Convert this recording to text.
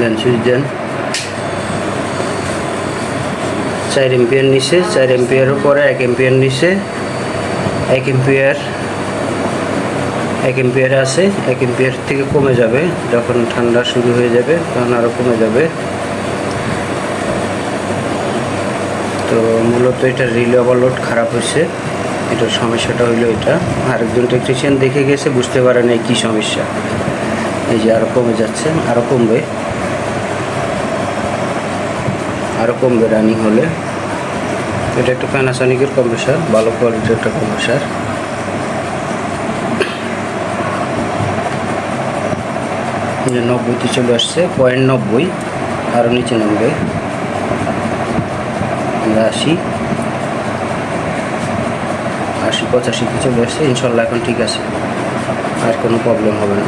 দেন switch দেন চার ampere নিচে চার এম্পিয়ারের পরে এক এম্পিয়ার নিচে এক এম্পিয়ার এক এম্পিয়ার আছে এক এম্পিয়ার থেকে কমে যাবে যখন ঠান্ডা শুরু হয়ে যাবে তখন আরও কমে যাবে তো মূলত এটা রিলে ওভারলোড খারাপ হয়েছে। এটার সমস্যাটা হইল এটা। আরেকজন টেকনিশিয়ান দেখে গেছে, বুঝতে পারে না কী সমস্যা। এই যে আরও কমে যাচ্ছে আরও কমবে। আরও কমবে রানিং হলে। এটা একটা প্যানাসনিকের কম্প্রেসার ভালো কোয়ালিটির একটা কম্প্রেসার নব্বইতে চলে আসছে পয়েন্ট নব্বই আরও নিচে নামবে। আশি আশি, পঁচাশিতে চলে আসছে, ইনশাল্লাহ এখন ঠিক আছে। আর কোনো প্রবলেম হবে না।